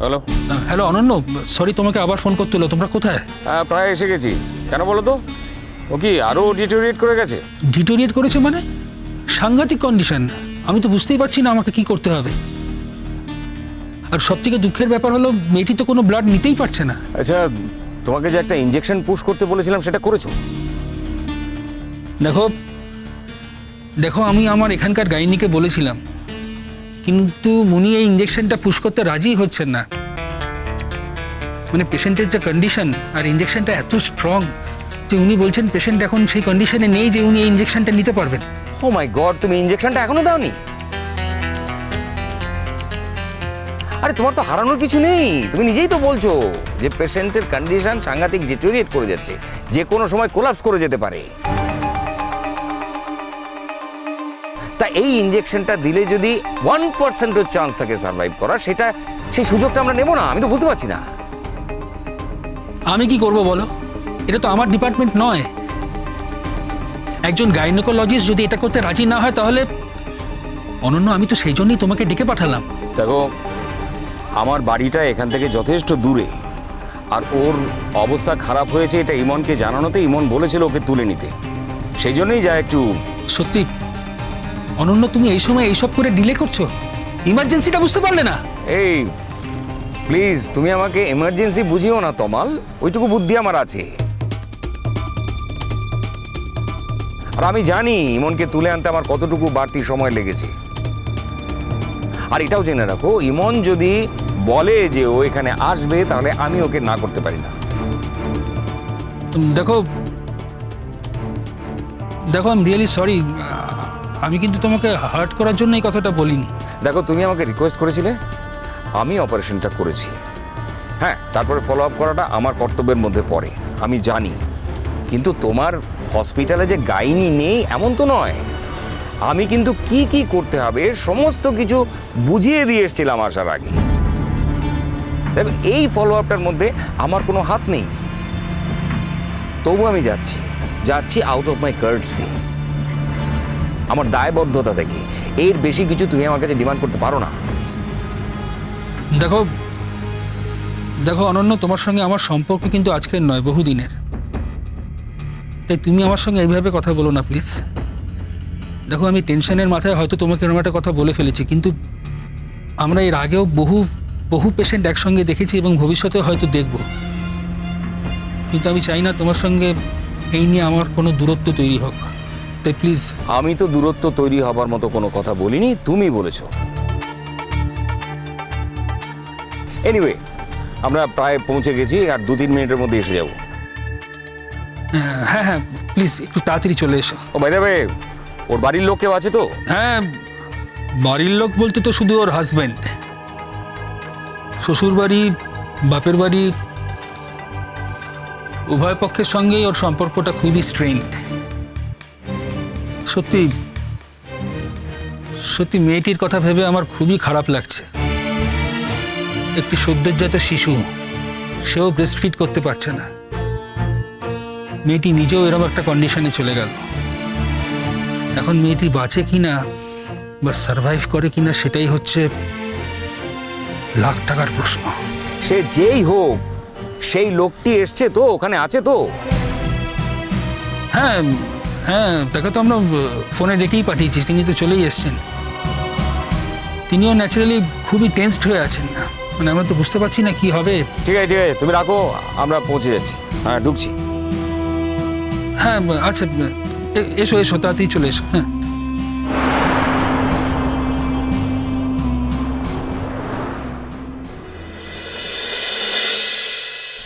Hello. Hello অনন্য sorry তোমাকে আবার ফোন করতে হলো। তোমরা কোথায়? হ্যাঁ প্রায় এসে গেছি। কেন বলো তো? ও কি আরও ডিটোরিয়েট করে গেছে? ডিটোরিয়েট করেছে মানে? সাংঘাতিক কন্ডিশন আমি তো বুঝতেই পারছি না আমাকে কি করতে হবে। আর সব থেকে দুঃখের ব্যাপার হলো মেয়েটি তো কোনো ব্লাড নিতেই পারছে না। আচ্ছা তোমাকে যে একটা ইঞ্জেকশন পুশ করতে বলেছিলাম সেটা করেছ? দেখো দেখো আমি আমার এখানকার গাইনিকে বলেছিলাম কিন্তু উনি এই ইঞ্জেকশনটা পুশ করতে রাজি হচ্ছেন না। মানে পেশেন্টের যে কন্ডিশন আর ইঞ্জেকশনটা এত স্ট্রং যে উনি বলছেন পেশেন্ট এখন সেই কন্ডিশনে নেই যে উনি এই ইঞ্জেকশনটা নিতে পারবেন। ও মাই গড তুমি ইঞ্জেকশনটা এখনও দাওনি? আরে তোমার তো হারানোর কিছু নেই। তুমি নিজেই তো বলছো যে পেশেন্টের কন্ডিশন সাংঘাতিক ডিটোরিয়েট করে যাচ্ছে, যে কোনো সময় কোলাপস করে যেতে পারে। তা এই ইঞ্জেকশনটা দিলে যদি ওয়ান পার্সেন্টের চান্স থাকে সার্ভাইভ করার সেটা সেই সুযোগটা আমরা নেব না আমি তো বুঝতে পারছি না। আমি কি করব বলো? এটা তো আমার ডিপার্টমেন্ট নয়। একজন গাইনোকোলজিস্ট যদি এটা করতে রাজি না হয় তাহলে অনন্য আমি তো সেই জন্যই তোমাকে ডেকে পাঠালাম। দেখো আমার বাড়িটা এখান থেকে যথেষ্ট দূরে আর ওর অবস্থা খারাপ হয়েছে এটা ইমনকে জানানোতে ইমন বলেছিল ওকে তুলে নিতে। সেই জন্যই যা একটু সত্যি অনন্য তুমি এই সময় এইসব করে ডিলে করছ? ইমার্জেন্সিটা বুঝতে পারলে না। এই প্লিজ তুমি আমাকে এমার্জেন্সি বুঝিও না তমাল। ওইটুকু বুদ্ধি আমার আছে। আর আমি জানি ইমনকে তুলে আনতে আমার কতটুকু বাড়তি সময় লেগেছে। আর এটাও জেনে রাখো ইমন যদি বলে যে ও এখানে আসবে তাহলে আমি ওকে না করতে পারি না। দেখো দেখো আই রিয়েলি সরি আমি কিন্তু তোমাকে হার্ট করার জন্য এই কথাটা বলিনি। দেখো, তুমি আমাকে রিকোয়েস্ট করেছিলে, আমি অপারেশনটা করেছি। হ্যাঁ তারপরে ফলো আপ করাটা আমার কর্তব্যের মধ্যে পড়ে, আমি জানি। কিন্তু তোমার হসপিটালে যে গাইনি নেই, এমন তো নয়। আমি কিন্তু কি কি করতে হবে সমস্ত কিছু বুঝিয়ে দিয়ে এসেছিলাম আসার আগে। দেখো, এই ফলো আপটার মধ্যে আমার কোনো হাত নেই। তবু আমি যাচ্ছি যাচ্ছি আউট অফ মাই কার্ডসি আমার দায়বদ্ধতা থেকে এর বেশি কিছু তুমি আমার কাছে ডিমান্ড করতে পারো না। দেখো দেখো অনন্য, তোমার সঙ্গে আমার সম্পর্ক কিন্তু আজকের নয়, বহুদিনের। তাই তুমি আমার সঙ্গে এইভাবে কথা বলো না প্লিজ দেখো, আমি টেনশনের মাথায় হয়তো তোমাকে এরকম একটা কথা বলে ফেলেছি, কিন্তু আমরা এর আগেও বহু বহু পেশেন্ট একসঙ্গে দেখেছি এবং ভবিষ্যতে হয়তো দেখব। কিন্তু আমি চাই না তোমার সঙ্গে এই নিয়ে আমার কোনো দূরত্ব তৈরি হোক। তাই প্লিজ আমি তো দূরত্ব তৈরি হবার মতো কোনো কথা বলিনি তুমি বলেছ। এনিওয়ে আমরা প্রায় পৌঁছে গেছি আর দু তিন মিনিটের মধ্যে এসে যাব। হ্যাঁ হ্যাঁ প্লিজ একটু তাড়াতাড়ি চলে এসো। ও ভাই দেবে ওর বাড়ির লোক কেউ আছে তো? হ্যাঁ বাড়ির লোক বলতে তো শুধু ওর হাজব্যান্ড শ্বশুর বাড়ি বাপের বাড়ি উভয় পক্ষের সঙ্গেই ওর সম্পর্কটা খুবই স্ট্রেন্ড সত্যি সত্যি মেয়েটির কথা ভেবে আমার খুবই খারাপ লাগছে। একটি সদ্যোজাত শিশু সেও ব্রেস্টফিট করতে পারছে না। মেয়েটি নিজেও এরকম একটা কন্ডিশনে চলে গেল। এখন মেয়েটি বাঁচে কিনা বা সার্ভাইভ করে কিনা সেটাই হচ্ছে লাখ টাকার প্রশ্ন। সে যেই হোক সেই লোকটি এসছে তো ওখানে আছে তো? হ্যাঁ হ্যাঁ তাকে তো আমরা ফোনে ডেকেই পাঠিয়েছি তিনি তো চলেই এসছেন। তিনিও ন্যাচারালি খুবই টেন্সড হয়ে আছেন না। মানে আমরা তো বুঝতে পারছি না কি হবে। ঠিক আছে ঠিক আছে তুমি রাখো আমরা পৌঁছে যাচ্ছি। হ্যাঁ ঢুকছি। হ্যাঁ আচ্ছা এ- এসো এসো তাড়াতাড়ি চলে এসো হ্যাঁ।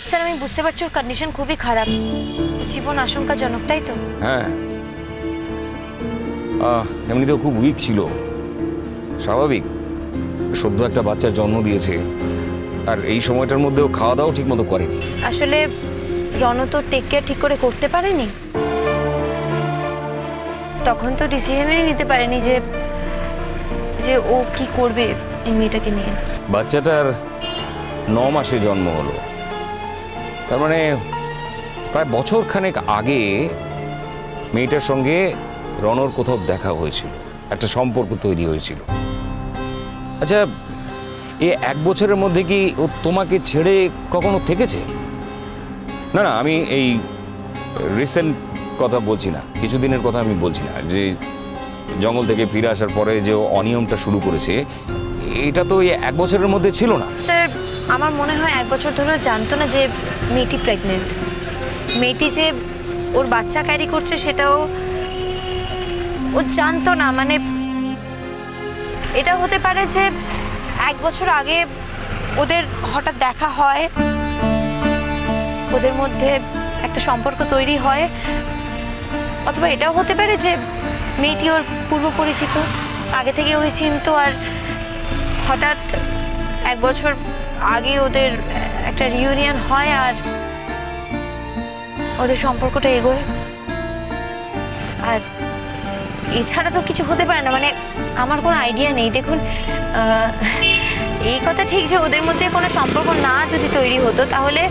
স্যার আমি বুঝতে পারছি ওর কন্ডিশন খুবই খারাপ। জীবন আশঙ্কাজনক তাই তো? হ্যাঁ এমনিতেও খুব উইক ছিল। স্বাভাবিক। সদ্য একটা বাচ্চার জন্ম দিয়েছে। আর এই সময়টার মধ্যেও খাওয়া দাওয়া ঠিক মতো করেনি। আসলে রণ তো টেক কেয়ার ঠিক করে করতে পারেনি। তখন তো ডিসিশনই নিতে পারেনি যে যে ও কি করবে এই মেয়েটাকে নিয়ে। বাচ্চাটার ন মাসে জন্ম হলো। তার মানে প্রায় বছর খানেক আগে মেয়েটার সঙ্গে রণর কোথাও দেখা হয়েছিল। একটা সম্পর্ক তৈরি হয়েছিল। আচ্ছা এ এক বছরের মধ্যে কি ও তোমাকে ছেড়ে কখনো থেকেছে? না না, আমি এই রিসেন্ট কথা বলছি না। কিছুদিনের কথা আমি বলছি না। যে জঙ্গল থেকে ফিরে আসার পরে যে অনিয়মটা শুরু করেছে, এটা তো এক বছরের মধ্যে ছিল না। স্যার, আমার মনে হয় এক বছর ধরে জানতো না যে মেয়েটি প্রেগনেন্ট মেয়েটি যে ওর বাচ্চা ক্যারি করছে, সেটাও ও জানতো না মানে এটা হতে পারে যে এক বছর আগে ওদের হঠাৎ দেখা হয়, ওদের মধ্যে একটা সম্পর্ক তৈরি হয়, অথবা এটাও হতে পারে যে মেয়েটি ওর পূর্ব পরিচিত, আগে থেকে ওকে চিনতো আর হঠাৎ এক বছর আগে ওদের একটা রিউনিয়ন হয় আর ওদের সম্পর্কটা এগোয়। আর এছাড়া তো কিছু হতে পারে না মানে আমার কোনো আইডিয়া নেই। দেখুন এই কথা ঠিক যে ওদের মধ্যে কোনো সম্পর্ক না যদি তৈরি হতো, তাহলে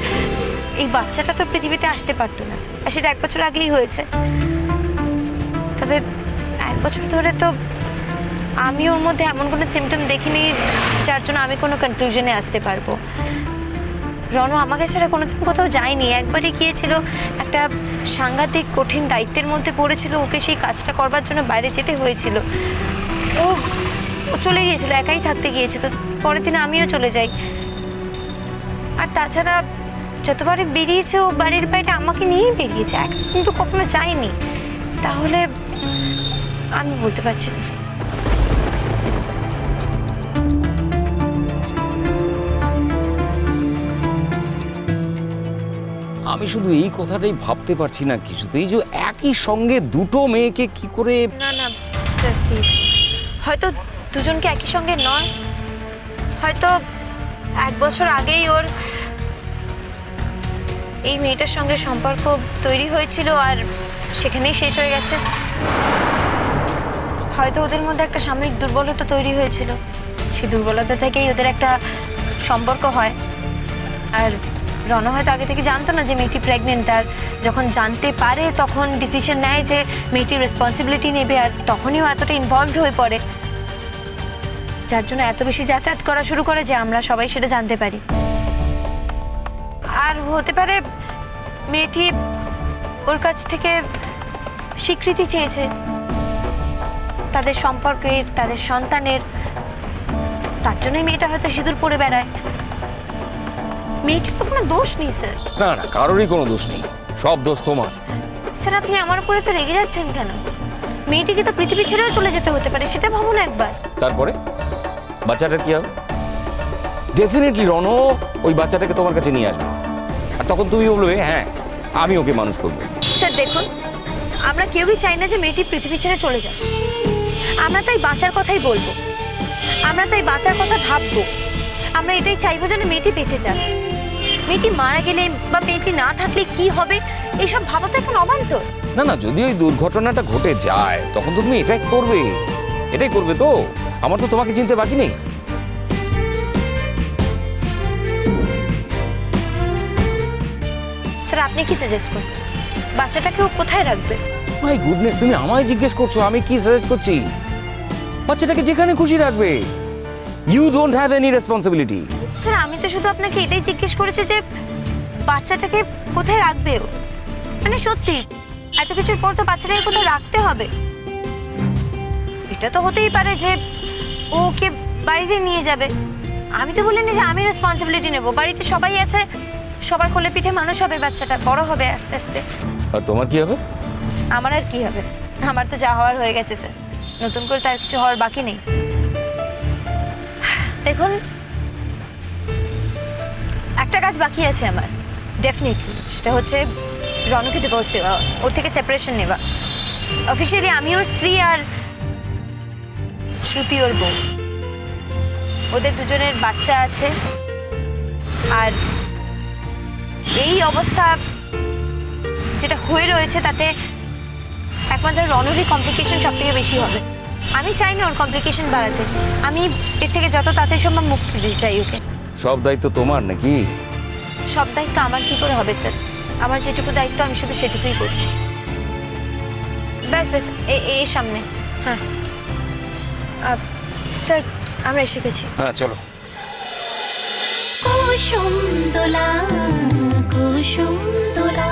এই বাচ্চাটা তো পৃথিবীতে আসতে পারতো না। আর সেটা এক বছর আগেই হয়েছে। তবে এক বছর ধরে তো আমি ওর মধ্যে এমন কোনো সিমটম দেখিনি, যার জন্য আমি কোনো কনক্লুশনে আসতে পারব। রণ আমাকে ছাড়া কোনোদিন কোথাও যায়নি। একবারই গিয়েছিল একটা সাংঘাতিক কঠিন দায়িত্বের মধ্যে পড়েছিল, ওকে সেই কাজটা করবার জন্য বাইরে যেতে হয়েছিল। ও চলে গিয়েছিল, একাই থাকতে গিয়েছিল। পরের দিন আমিও চলে যাই। আর তাছাড়া যতবারে বেরিয়েছে, ও বাড়ির বাইরে আমাকে নিয়েই বেরিয়েছে। কিন্তু কখনো যায়নি। তাহলে আমি বলতে পারছি না। আমি শুধু এই কথাটাই ভাবতে পারছি না কিছুতেই যে একই সঙ্গে দুটো মেয়েকে কি করে না না স্যার প্লিজ হয়তো দুজনকে একই সঙ্গে নয়। হয়তো এক বছর আগেই ওর এই মেয়েটার সঙ্গে সম্পর্ক তৈরি হয়েছিল আর সেখানেই শেষ হয়ে গেছে। হয়তো ওদের মধ্যে একটা সাময়িক দুর্বলতা তৈরি হয়েছিল। সেই দুর্বলতা থেকেই ওদের একটা সম্পর্ক হয়। আর রণ হয়তো আগে থেকে জানতো না যে মেয়েটি প্রেগনেন্ট আর যখন জানতে পারে তখন ডিসিশন নেয় যে মেয়েটির রেসপন্সিবিলিটি নেবে আর তখনই এতটা ইনভলভড হয়ে পড়ে। যার জন্য এত বেশি যাতায়াত করা শুরু করে যে আমরা সবাই সেটা জানতে পারি। আর হতে পারে মেয়েটি ওর কাছ থেকে স্বীকৃতি চেয়েছে। তাদের সম্পর্কের, তাদের সন্তানের, তার জন্যই মেয়েটা হয়তো সিঁদুর পরে বেড়ায়। মেয়েটির তো কোনো দোষ নেই স্যার। না না কারোরই কোনো দোষ নেই। সব দোষ তোমার। স্যার আপনি আমার উপরে তো রেগে যাচ্ছেন কেন? মেয়েটিকে তো পৃথিবী ছেড়েও চলে যেতে হতে পারে সেটা ভাবুন একবার। তারপরে? বাচ্চাটার কি হবে? ডেফিনেটলি রণ ওই বাচ্চাটাকে তোমার কাছে নিয়ে আসবে। আর তখন তুমি বলবে হ্যাঁ আমি ওকে মানুষ করব। স্যার দেখুন আমরা কেউই চাই না যে মেয়েটি পৃথিবী ছেড়ে চলে যাক। আমরা তাই বাঁচার কথাই বলব। আমরা তাই বাঁচার কথা ভাববো। আমরা এটাই চাইব যেন মেয়েটি বেঁচে যাক। মেয়েটি মারা গেলে বা মেয়েটি না থাকলে কি হবে? এইসব ভাবা তো এখন অবান্তর। না না যদি ওই দুর্ঘটনাটা ঘটে যায় তখন তো তুমি এটাই করবে। এটাই করবে তো। আমার তো তোমাকে চিনতে বাকি নেই। স্যার আপনি কি সাজেস্ট করবেন? বাচ্চাটাকে ও কোথায় রাখবে? মাই গুডনেস তুমি আমায় জিজ্ঞেস করছ আমি কি সাজেস্ট করছি? বাচ্চাটাকে যেখানে খুশি রাখবে। You don't have any responsibility sir আমি তো শুধু আপনাকে এটাই জিজ্ঞেস করেছি যে বাচ্চাটাকে কোথায় রাখবে ও? মানে সত্যি এত কিছুর পর তো বাচ্চাটাকে কোথাও রাখতে হবে। এটা তো হতেই পারে যে ও ওকে বাড়িতে নিয়ে যাবে। আমি তো বলিনি যে আমি রেসপন্সিবিলিটি নেব। বাড়িতে সবাই আছে সবার কোলে পিঠে মানুষ হবে বাচ্চাটা বড় হবে আস্তে আস্তে। আর তোমার কি হবে? আমার আর কি হবে? আমার তো যা হওয়ার হয়ে গেছে স্যার। নতুন করে তার কিছু হওয়ার বাকি নেই। দেখুন কাজ বাকি আছে আমার। ডেফিনেটলি সেটা হচ্ছে রনকে ডিভোর্স দেওয়া, ওর থেকে সেপারেশন নেওয়া। অফিসিয়ালি আমি ওর স্ত্রী আর শ্রুতি ওর বউ। ওদের দুজনের বাচ্চা আছে। আর এই অবস্থা যেটা হয়ে রয়েছে তাতে একমাত্র রনেরই কমপ্লিকেশন সব থেকে বেশি হবে। আমি চাই না ওর কমপ্লিকেশন বাড়াতে। আমি এর থেকে যত তাড়াতাড়ি সম্ভব মুক্তি দিতে চাই ওকে। সব দায়িত্ব তোমার নাকি? সব দায়িত্ব আমার কি করে হবে স্যার? আমার যেটুকু দায়িত্ব আমি শুধু সেটুকুই করছি। ব্যাস ব্যাস এই সামনে। হ্যাঁ। স্যার আমরা এসে গেছি। হ্যাঁ চলো। কুসুম দোলা কুসুম দোলা।